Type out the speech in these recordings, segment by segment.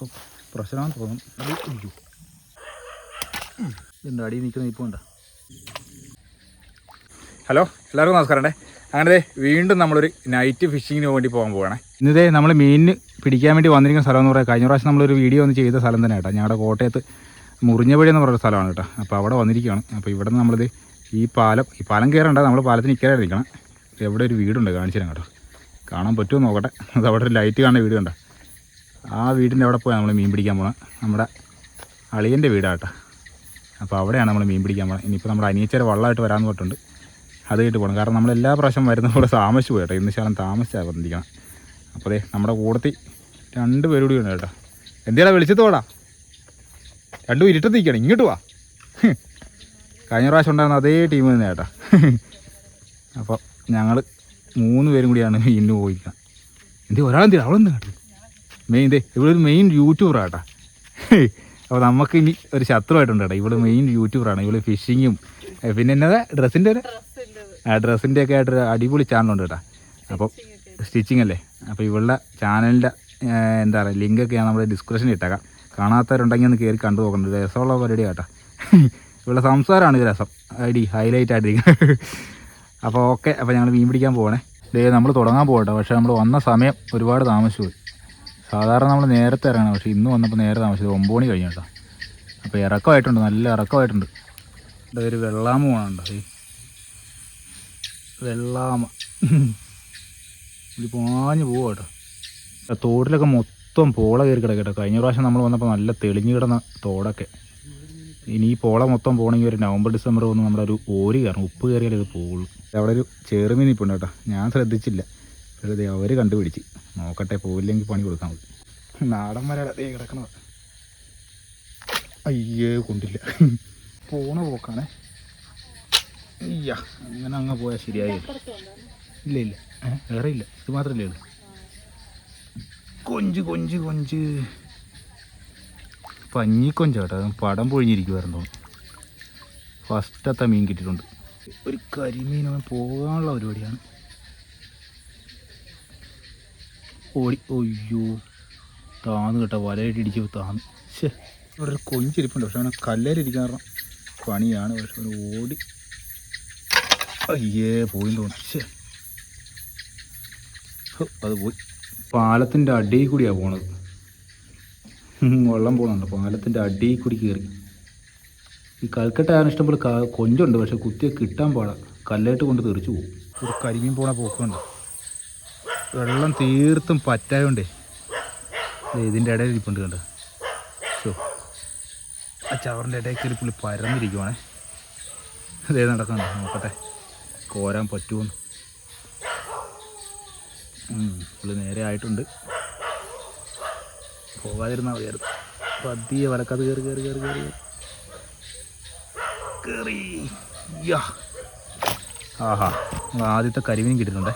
മൊത്തം പ്രശ്നമാണെന്ന് ഉം. ഇതിന്റെ അടിയിൽ നിൽക്കുന്ന ഇപ്പോൾ ഉണ്ടോ ഹലോ എല്ലാവർക്കും നമസ്കാരമുണ്ടേ അങ്ങനെ വീണ്ടും നമ്മളൊരു നൈറ്റ് ഫിഷിങ്ങിന് വേണ്ടി പോകാൻ പോവാണ്. ഇന്നതേ നമ്മൾ മീനിന് പിടിക്കാൻ വേണ്ടി വന്നിരിക്കുന്ന സ്ഥലം എന്ന് പറയാം. കഴിഞ്ഞ പ്രാവശ്യം നമ്മളൊരു വീഡിയോ ഒന്ന് ചെയ്ത സ്ഥലം തന്നെ കേട്ടോ. ഞങ്ങളുടെ കോട്ടയത്ത് മുറിഞ്ഞപടി എന്ന് പറയുന്ന സ്ഥലമാണ് കേട്ടോ. അപ്പോൾ അവിടെ വന്നിരിക്കുകയാണ് അപ്പോൾ ഇവിടെ നിന്ന് നമ്മളിത് ഈ പാലം ഈ പാലം കയറേണ്ട നമ്മൾ പാലത്തിന് ഇരിക്കണം. എവിടെ ഒരു വീടുണ്ട് കാണിച്ചു തരാം കേട്ടോ. കാണാൻ പറ്റുമോ നോക്കട്ടെ. അത് അവിടെ ഒരു ലൈറ്റ് കാണുന്ന വീട് കണ്ടോ? ആ വീടിന്റെ അവിടെ പോയാൽ നമ്മൾ മീൻ പിടിക്കാൻ പോകണം നമ്മുടെ അളിയന്റെ വീടാട്ടോ. അപ്പോൾ അവിടെയാണ് നമ്മൾ മീൻ പിടിക്കാൻ പോകണം ഇനിയിപ്പോൾ നമ്മുടെ അനിയച്ചേരെ വള്ളമായിട്ട് വരാമെന്ന് പറഞ്ഞിട്ടുണ്ട്. അത് കേട്ട് പോകണം കാരണം നമ്മൾ എല്ലാ പ്രാവശ്യം വരുന്ന പോലെ താമസിച്ച് പോയി കേട്ടോ. ഇന്ന് ശാലം താമസിച്ചാണ് വന്നിരിക്കണം. അപ്പോൾ അതെ നമ്മുടെ കൂടത്തിൽ രണ്ട് പേരൂടി ഉണ്ട് കേട്ടോ. എന്തിനാ വിളിച്ചത് പോടാ? രണ്ടും ഇരുട്ടത്ത് നിൽക്കണം. ഇങ്ങോട്ട് വാ. കഴിഞ്ഞ പ്രാവശ്യം ഉണ്ടായിരുന്ന അതേ ടീം തന്നെ കേട്ടോ. അപ്പോൾ ഞങ്ങൾ മൂന്ന് പേരും കൂടിയാണ് ഇന്ന് പോയിരിക്കണം. എന്തി ഒരാളെന്തിനാ അവളെന്താ കേട്ടോ മെയിൻ ഇതേ ഇവിടെ ഒരു മെയിൻ യൂട്യൂബറാണ് കേട്ടോ അപ്പോൾ നമുക്ക് ഇനി ഒരു ശത്രുവായിട്ടുണ്ട് കേട്ടോ. ഇവിടെ മെയിൻ യൂട്യൂബറാണ് ഇവിടെ ഫിഷിങ്ങും പിന്നെ എന്നതാ ഡ്രസ്സിന്റെ ഒരു ആ ഡ്രസ്സിന്റെ ഒക്കെ ആയിട്ടൊരു അടിപൊളി ചാനലുണ്ട് കേട്ടോ. അപ്പോൾ സ്റ്റിച്ചിങ് അല്ലേ? അപ്പോൾ ഇവളുടെ ചാനലിന്റെ എന്താ പറയുക ലിങ്കൊക്കെ ഞാൻ നമ്മുടെ ഡിസ്ക്രിപ്ഷനിൽ ഇട്ടേക്കാം. കാണാത്തവരുണ്ടെങ്കിൽ ഒന്ന് കയറി കണ്ടു നോക്കണ്ട രസമുള്ള പരിപാടി കേട്ടോ. ഇവളുടെ സംസാരമാണ് ഇത് രസം. അടി ഹൈലൈറ്റ് ആയിട്ടിരിക്കുന്നത്. അപ്പോൾ ഓക്കെ അപ്പോൾ ഞങ്ങൾ മീൻ പിടിക്കാൻ പോകണേ ദേ നമ്മൾ തുടങ്ങാൻ പോകട്ടെ പക്ഷേ നമ്മൾ വന്ന സമയം ഒരുപാട് താമസിച്ചു പോയി. സാധാരണ നമ്മൾ നേരത്തെ ഇറങ്ങണം. പക്ഷേ ഇന്ന് വന്നപ്പോൾ നേരെ താമസിച്ചത് ഒമ്പത് മണി കഴിഞ്ഞു കേട്ടോ അപ്പോൾ ഇറക്കമായിട്ടുണ്ട്. നല്ല ഇറക്കമായിട്ടുണ്ട്. ഇവിടെ ഒരു വെള്ളാമ പോകണുണ്ട് ഈ വെള്ളാമ. ഇത് പാഞ്ഞു പോവുക കേട്ടോ. തോടിലൊക്കെ മൊത്തം പോള കയറി കിടക്കട്ടെ കഴിഞ്ഞ പ്രാവശ്യം നമ്മൾ വന്നപ്പോൾ നല്ല തെളിഞ്ഞു കിടന്ന തോടൊക്കെ. ഇനി ഈ പോള മൊത്തം പോകണമെങ്കിൽ ഒരു നവംബർ ഡിസംബർ വന്ന് നമ്മുടെ ഒരു ഓരി കയറണം. ഉപ്പ് കയറിയാലേ ഇത് പോവുള്ളൂ. അവിടെ ഒരു ചെറുമീൻ നിൽപ്പുണ്ട് കേട്ടോ. ഞാൻ ശ്രദ്ധിച്ചില്ല. പക്ഷേ അവർ കണ്ടുപിടിച്ച്. നോക്കട്ടെ പോവില്ലെങ്കിൽ പണി കൊടുക്കാൻ മതി നാടൻ മരടേ കിടക്കണത്. അയ്യേ കൊണ്ടില്ല. പോണ പോക്കാണേ. അയ്യ അങ്ങനെ അങ്ങ് പോയാൽ ശരിയായില്ല ഇല്ല ഇല്ല. വേറെ ഇല്ല. ഇത് മാത്രമല്ലേ ഉള്ളൂ. കൊഞ്ച് കൊഞ്ച് കൊഞ്ച്. പഞ്ഞിക്കൊഞ്ചാട്ടോ. അത് പടം പൊഴിഞ്ഞിരിക്കുമായിരുന്നു ഫസ്റ്റത്തെ മീൻ കിട്ടിയിട്ടുണ്ട്. ഒരു കരിമീൻ പോകാനുള്ള പരിപാടിയാണ്. ഓടി. ഒയ്യോ താന്ന് കേട്ടോ വലയിട്ട് ഇടിച്ചപ്പോൾ താന്ന്. ശേ ഇവിടെ ഒരു കൊഞ്ചിരിപ്പുണ്ട് പക്ഷെ അവനെ കല്ലേലിരിക്കാൻ കാരണം പണിയാണ്. പക്ഷെ അവന് ഓടി. അയ്യേ പോയി തോന്നുന്നു. ശേ അത് പോയി. പാലത്തിന്റെ അടിയിൽ കൂടിയാണ് പോണത്. വെള്ളം പോകുന്നുണ്ട് പാലത്തിന്റെ അടിയിൽ കൂടി കയറി ഈ കൽക്കട്ട ആയാലും ഇഷ്ടംപോലെ കൊഞ്ചുണ്ട്. പക്ഷെ കുത്തിയെ കിട്ടാൻ പാടാ. കല്ലായിട്ട് കൊണ്ട് തെറിച്ചു പോകും. ഒരു കരിമീൻ പോണ പോക്കുണ്ട്. വെള്ളം തീർത്തും പറ്റായോണ്ടേ. ഇതിന്റെ ഇടയിൽ ഇരിപ്പുണ്ട് കണ്ട്? ഷോ ആ ചവറിന്റെ ഇടയിൽ കയറി പുള്ളി പരന്നിരിക്കുവാണേ. അതേ നടക്കണം നോക്കട്ടെ. കോരാൻ പറ്റുമെന്ന് പുള്ളി നേരെ ആയിട്ടുണ്ട്. പോകാതിരുന്നാൽ മതിയായിരുന്നു പതിയെ വലക്കത് കയറി കയറി കയറി കയറി കയറി ആഹാ. ആദ്യത്തെ കരിമീൻ കിട്ടിയിട്ടുണ്ടേ.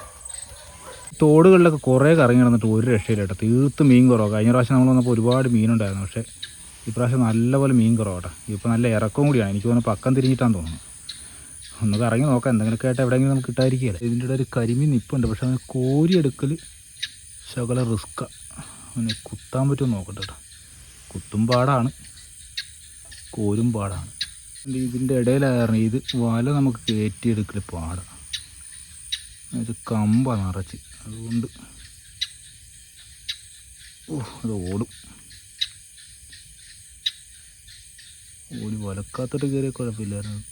തോടുകളിലൊക്കെ കുറേ കറങ്ങി നടന്നിട്ട് ഒരു രക്ഷയില്ല കേട്ടോ. തീർത്ത് മീൻ കുറവാണ് കഴിഞ്ഞ പ്രാവശ്യം നമ്മൾ വന്നപ്പോൾ ഒരുപാട് മീനുണ്ടായിരുന്നു. പക്ഷേ ഇപ്രാവശ്യം നല്ലപോലെ മീൻ കുറവാട്ടോ. ഇപ്പോൾ നല്ല ഇറക്കവും കൂടിയാണ്. എനിക്ക് തോന്നുന്നു പക്കം തിരിഞ്ഞിട്ടാന്ന് തോന്നുന്നു. ഒന്ന് കറങ്ങി നോക്കാം. എന്തെങ്കിലുമൊക്കെ ആയിട്ട് എവിടെയെങ്കിലും നമുക്ക് കിട്ടാതിരിക്കുകയല്ലേ. ഇതിന്റെ ഇടയിൽ ഒരു കരിമീൻ നിപ്പുണ്ട്. പക്ഷേ അവന് കോരിയെടുക്കൽ ശകല റിസ്ക്കാണ് അവന് കുത്താൻ പറ്റുമോ നോക്കട്ടെ കേട്ടോ. കുത്തും പാടാണ്. കോരും പാടാണ്. ഇത് ഇതിന്റെ ഇടയിലായിരുന്നു ഇത്. വല നമുക്ക് കയറ്റിയെടുക്കൽ പാടാണ് ഇത് കമ്പ നിറച്ച്. അതുകൊണ്ട് ഓ അത് ഓടും. ഓടി വലക്കാത്തോട്ട് കയറിയ കുഴപ്പമില്ലായിരുന്നു.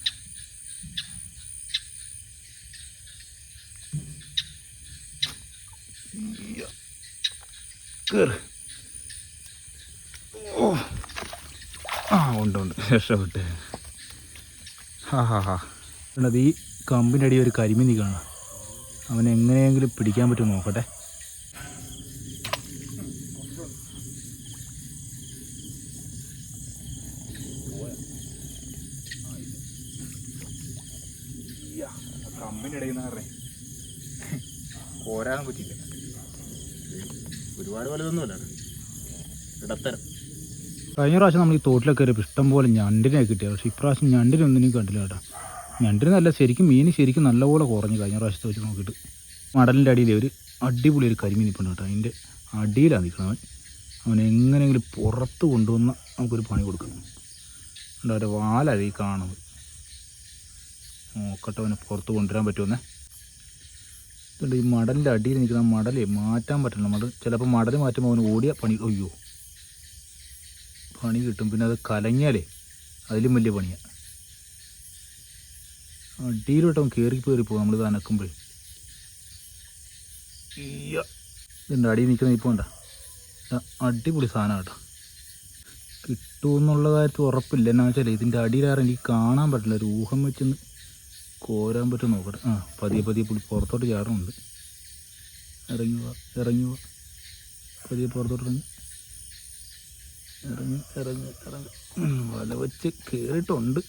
ഓ ആ ഉണ്ട് ഉണ്ട്. രക്ഷപ്പെട്ട്. ഹാ ഹാ ഹാ. ഈ കമ്പിന്റെ അടി ഒരു കരിമീൻ നിൽക്കണം അവൻ എങ്ങനെയെങ്കിലും പിടിക്കാൻ പറ്റുമോ നോക്കട്ടെ. കമ്പിന്റെ ഇടയിൽ നിന്ന് പറഞ്ഞേ കോരാനും പറ്റിയില്ല. ഒരുപാട് വലുതൊന്നുമല്ല. ഇടത്തരം. കഴിഞ്ഞ പ്രാവശ്യം നമ്മൾ ഈ തോട്ടിലൊക്കെ കയറിയപ്പോൾ ഇഷ്ടം പോലെ ഞണ്ടിനെ കിട്ടിയത് പക്ഷേ ഇപ്രാവശ്യം ഞണ്ടിനെ ഒന്നിനും കണ്ടില്ല കേട്ടോ. ഞണ്ടിന് നല്ല ശരിക്കും മീൻ ശരിക്കും നല്ലപോലെ കുറഞ്ഞു കഴിഞ്ഞ പ്രാവശ്യത്തെ വെച്ച് നോക്കിയിട്ട്. മടലിന്റെ അടിയിൽ ഒരു അടിപൊളി ഒരു കരിമീൻ ഇപ്പം കേട്ടോ. അതിന്റെ അടിയിലാണ് നിൽക്കുന്നത് അവൻ. എങ്ങനെയെങ്കിലും പുറത്ത് കൊണ്ടുവന്ന് നമുക്കൊരു പണി കൊടുക്കണം. എന്താ അവന്റെ വാലഴി കാണുന്നത്. നോക്കട്ടെ അവനെ പുറത്ത് കൊണ്ടുവരാൻ പറ്റുമെന്നേ. ഇതുണ്ട് ഈ മടലിന്റെ അടിയിൽ നിൽക്കുന്ന മടലേ മാറ്റാൻ പറ്റില്ല മടൽ ചിലപ്പോൾ മടൽ മാറ്റുമ്പോൾ അവന് ഓടിയ പണി അയ്യോ. പണി കിട്ടും. പിന്നെ അത് കലങ്ങിയാലേ അതിലും വലിയ പണിയാണ് അടിയിലോട്ട് അവൻ കയറി കയറി പോകും നമ്മളിത് അനക്കുമ്പോൾ. ഇതുണ്ട് അടിയിൽ നിൽക്കുന്ന ഇപ്പോൾ വേണ്ട അടിപൊളി സാധനം കേട്ടോ. കിട്ടുമെന്നുള്ള കാര്യത്തിൽ ഉറപ്പില്ല. എന്നാ വെച്ചാൽ ഇതിന്റെ അടിയിലാറ് എനിക്ക് കാണാൻ പറ്റില്ല. ഒരു ഊഹം വെച്ചൊന്ന് കോരാൻ പറ്റും നോക്കട്ടെ. ആ പതിയെ പതിയെ പുള്ളി പുറത്തോട്ട് ചാടുന്നുണ്ട്. ഇറങ്ങി ഇറങ്ങുക ഇറങ്ങി വാ. പതിയെ പുറത്തോട്ട് ഇറങ്ങി. ഇറങ്ങി ഇറങ്ങി ഇറങ്ങി. വല വെച്ച് കയറിയിട്ടുണ്ട്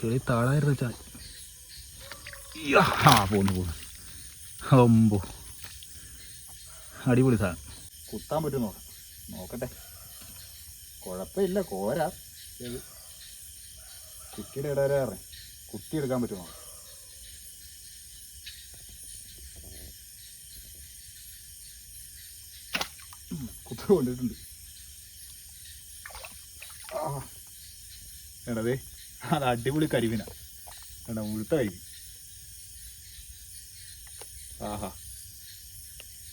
ചെളി താഴായിരുന്നു യ്യാ, ആ അമ്പോ അടിപൊളി സാധനം. കുത്താൻ പറ്റും നോക്കാം. നോക്കട്ടെ. കുഴപ്പമില്ല കോരാ. കുറ്റിയുടെ ഇടവരെ കുത്തി എടുക്കാൻ പറ്റുമോ കുത്തി കൊണ്ടിട്ടുണ്ട്. ആ. എടതേ അത് അടിപൊളി കരിവിനാണ് എടാ മുഴുത്ത കരിമീൻ. ആഹാ.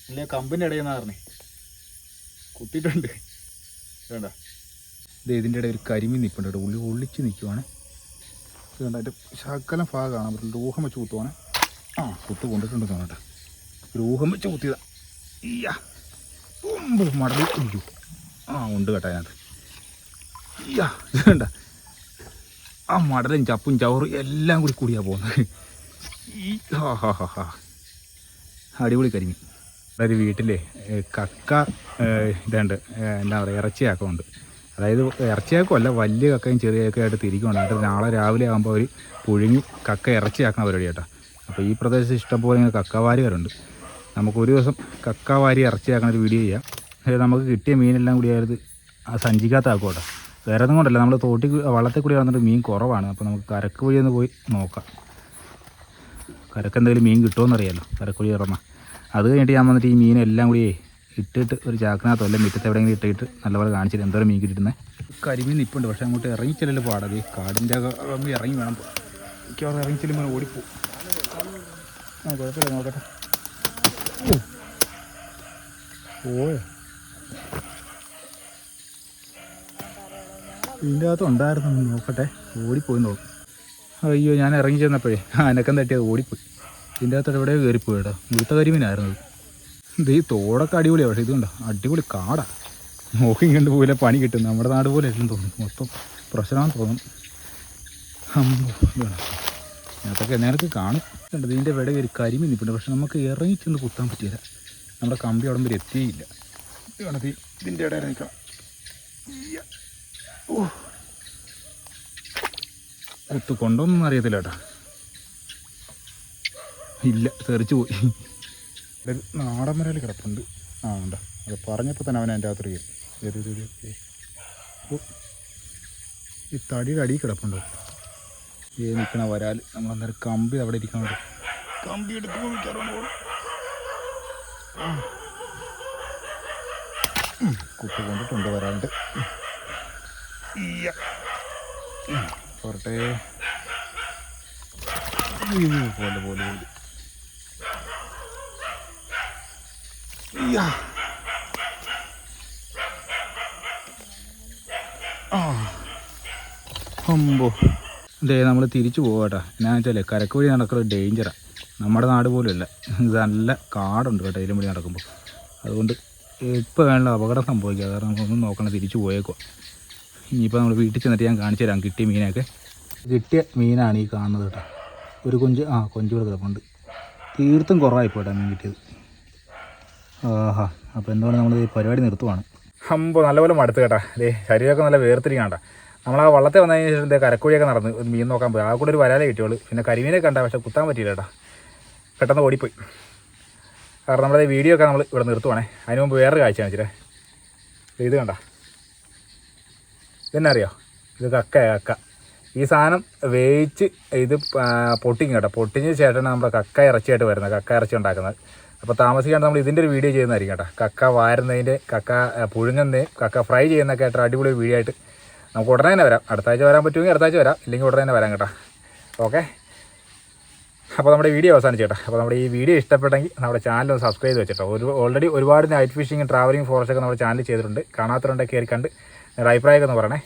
ഇല്ല കമ്പിന്റെ ഇടയിൽ നിന്നാ പറഞ്ഞേ. കുത്തിയിട്ടുണ്ട്. വേണ്ട ഇത് ഇതിന്റെ ഇടയിൽ ഒരു കരിമീൻ നിൽപ്പുണ്ട് കേട്ടോ. ഉള്ളി ഒളിച്ച് നിൽക്കുവാണ്. കണ്ട അതിന്റെ ശകലം ഭാഗം കാണാൻ പറ്റില്ല ഊഹം വെച്ച് കുത്തുവാണ്. ആ കുത്ത് കൊണ്ടിട്ടുണ്ട് തോന്നട്ടെ ഊഹം വെച്ച് കുത്തിയതാ. ഇയ്യാ മടലി അയ്യോ ആ ഉണ്ട് കേട്ടോ അതിനകത്ത്. കണ്ട? ആ മടലും ചപ്പും ചവറും എല്ലാം കൂടി കൂടിയാണ് പോകുന്നത്. ഈ ഹാ ഹാ ഹാ ഹാ. അടിപൊളി കരിമീൻ. അതായത് വീട്ടിലെ കക്ക ഇതുണ്ട് എന്താ പറയുക ഇറച്ചിയാക്കമുണ്ട് അതായത് ഇറച്ചിയാക്കമല്ല വലിയ കക്കയും ചെറിയ കക്കയായിട്ട് തിരിക്കുകയാണ് എന്നിട്ട് നാളെ രാവിലെ ആകുമ്പോൾ അവർ പുഴുങ്ങി കക്ക ഇറച്ചിയാക്കുന്ന പരിപാടി കേട്ടോ. അപ്പോൾ ഈ പ്രദേശത്ത് ഇഷ്ടംപോലെ ഇങ്ങനെ കക്കവാരികാരുണ്ട് നമുക്ക് ഒരു ദിവസം കക്കവാരി ഇറച്ചിയാക്കുന്ന ഒരു വീഡിയോ ചെയ്യാം. അതായത് നമുക്ക് കിട്ടിയ മീനെല്ലാം കൂടി ആയത് ആ സഞ്ചിക്കകത്താക്കും കേട്ടോ. വേറെ ഒന്നും കൊണ്ടല്ല നമ്മൾ തോട്ടി വള്ളത്തിൽ കൂടി വന്നിട്ട് മീൻ കുറവാണ്. അപ്പോൾ നമുക്ക് കരക്ക് വഴി ഒന്ന് പോയി നോക്കാം. കരക്ക് എന്തെങ്കിലും മീൻ അറിയാലോ കരക്കുഴി ഇറങ്ങാം അത് കഴിഞ്ഞിട്ട് ഞാൻ വന്നിട്ട് ഈ മീനെല്ലാം കൂടി ഇട്ടിട്ട് ഒരു ചാക്കിനകത്തോ അല്ലെങ്കിൽ മുറ്റത്ത് എവിടെയെങ്കിലും ഇട്ടിട്ട് നല്ലപോലെ കാണിച്ചിട്ട് എന്തോരം മീൻ കിട്ടിയിരുന്നത് കരിമീൻ നിൽപ്പുണ്ട് പക്ഷേ അങ്ങോട്ട് ഇറങ്ങി ചെല്ലല് പാടത് കാടിന്റെ ഇറങ്ങി വേണം. മിക്കവാറും ഇറങ്ങി ചെല്ലുമ്പോൾ ഓടിപ്പോവും. ആ കുഴപ്പമില്ല നോക്കട്ടെ. ഓയോ ഇതിന്റെ അകത്ത് ഉണ്ടായിരുന്നു? നോക്കട്ടെ ഓടിപ്പോയി നോക്കും. അയ്യോ ഞാൻ ഇറങ്ങി ചെന്നപ്പോഴേ അനക്കം തട്ടിയത് ഓടിപ്പോയി. ഇതിന്റെ അകത്ത് എവിടെയോ കയറിപ്പോയി കേട്ടോ. മുഴുത്ത കരിമീനായിരുന്നു ഇത്. ഈ തോടൊക്കെ അടിപൊളിയാണ് പക്ഷേ ഇതുണ്ടോ? അടിപൊളി കാടാ. നോക്കി കണ്ട് പോലെ പണി കിട്ടും. നമ്മുടെ നാട് പോലെ ഇല്ലെന്ന് തോന്നുന്നു. മൊത്തം പ്രശ്നമാണെന്ന് തോന്നുന്നു. അതൊക്കെ നേരത്തെ കാണും. കണ്ടത് ഇതിന്റെ വിട ഒരു കരിമീൻ നിൽപ്പുണ്ട് പക്ഷെ നമുക്ക് ഇറങ്ങി ചെന്ന് കുത്താൻ പറ്റിയില്ല. നമ്മുടെ കമ്പി അവിടെ വരെ എത്തിയില്ല. ഇതിന്റെ ഇടയിൽ നിൽക്കാം. ഓ. കുത്ത് കൊണ്ടോന്നും അറിയത്തില്ല കേട്ടോ ഇല്ല തെറിച്ചു പോയി. നാടൻ മരയിൽ കിടപ്പുണ്ട്. ആ ഉണ്ടോ. അത് പറഞ്ഞപ്പോൾ തന്നെ അവൻ എന്റെ അകത്ത് കയറി. ഈ തടിയുടെ അടിയിൽ കിടപ്പുണ്ടോ? ഈ നിൽക്കണ വരാൽ നമ്മൾ കമ്പി അവിടെ ഇരിക്കണോ കമ്പി എടുക്കുമ്പോൾ ഓടും. ആ. കൊണ്ടിട്ടുണ്ട് വരാണ്ട്. ഇയ്യ. പോരട്ടെ. പോലെ പോലെ. അമ്പോ ഇതേ നമ്മൾ തിരിച്ചു പോവാട്ടാ ഞാൻ വെച്ചാലേ കരക്ക് വഴി നടക്കുന്നത് ഡേഞ്ചറാണ് നമ്മുടെ നാട് പോലുമല്ല ഇത് നല്ല കാടുണ്ട് കേട്ടോ ഇതിലും വഴി നടക്കുമ്പോൾ അതുകൊണ്ട് ഇപ്പോൾ വേണ്ട അപകടം സംഭവിക്കുക കാരണം നമുക്കൊന്നും നോക്കണം തിരിച്ചു പോയേക്കോ ഇനിയിപ്പോൾ നമ്മൾ വീട്ടിൽ ചെന്നിട്ട് ഞാൻ കാണിച്ചു തരാം കിട്ടിയ മീനൊക്കെ. കിട്ടിയ മീനാണ് ഈ കാണുന്നത് കേട്ടോ. ഒരു കൊഞ്ച് ആ കൊഞ്ച് കൂടെ കിടപ്പുണ്ട്. തീർത്തും കുറവായിപ്പോട്ടെ മീൻ കിട്ടിയത്. ആഹാ അപ്പോൾ എന്തുകൊണ്ട് നമ്മൾ ഈ പരിപാടി നിർത്തുവാണ്. അമ്പോൾ നല്ലപോലെ മടുത്ത് കേട്ടാ. ദേ ശരീരമൊക്കെ നല്ല വേർതിരിക്കാണ്ട. നമ്മൾ ആ വള്ളത്തെ വന്നതിന് ശേഷം കരക്കുഴിയൊക്കെ നടന്ന് ഒരു മീൻ നോക്കാൻ പോയി. ആ കൂടെ ഒരു വരാലേ കിട്ടിയുള്ളൂ. പിന്നെ കരിമീനെ കണ്ട പക്ഷെ കുത്താൻ പറ്റിയില്ല കേട്ടാ. പെട്ടെന്ന് ഓടിപ്പോയി. കാരണം നമ്മുടെ ഈ വീഡിയോ ഒക്കെ നമ്മൾ ഇവിടെ നിർത്തുവാണേ. അതിന് മുമ്പ് വേറൊരു കാഴ്ച കാണിച്ചിട്ടേ ഇത് കണ്ട. ഇതെന്നെ അറിയോ ഇത് കക്ക കക്ക. ഈ സാധനം വേവിച്ച് ഇത് പൊട്ടിക്കും കേട്ടോ. പൊട്ടിഞ്ഞ ശേഷമാണ് നമ്മുടെ കക്ക ഇറച്ചിയായിട്ട് വരുന്നത് കക്ക ഇറച്ചി ഉണ്ടാക്കുന്നത്. അപ്പോൾ താമസിക്കാണ്ട് നമ്മൾ ഇതിന്റെ ഒരു വീഡിയോ ചെയ്യുന്നതായിരിക്കും കേട്ടോ. കക്ക വാരുന്നതിന്റെ കക്ക പുഴുങ്ങുന്നതിന്റെയും കക്ക ഫ്രൈ ചെയ്യുന്നതൊക്കെ ആയിട്ട് അടിപൊളി വീഡിയോ ആയിട്ട് നമുക്ക് ഉടനെ തന്നെ വരാം. അടുത്ത ആഴ്ച വരാൻ പറ്റുമെങ്കിൽ അടുത്ത ആഴ്ച വരാം. ഇല്ലെങ്കിൽ ഉടനെ തന്നെ വരാം കേട്ടോ. ഓക്കെ അപ്പോൾ നമ്മുടെ വീഡിയോ അവസാനിച്ചു കേട്ടോ. അപ്പോൾ നമ്മുടെ ഈ വീഡിയോ ഇഷ്ടപ്പെട്ടെങ്കിൽ നമ്മുടെ ചാനൽ ഒന്ന് സബ്സ്ക്രൈബ് ചെയ്ത് വെച്ചിട്ടോ. ഒരു ഓൾറെഡി ഒരുപാട് നൈറ്റ് ഫിഷിംഗ് ട്രാവലിംഗ് ഫോറസ്റ്റ് ഒക്കെ നമ്മുടെ ചാനൽ ചെയ്തിട്ടുണ്ട്. കാണാത്തവരുണ്ടെങ്കിൽ കയറി കണ്ട് അഭിപ്രായമൊക്കെ ഒന്ന് പറയണേ.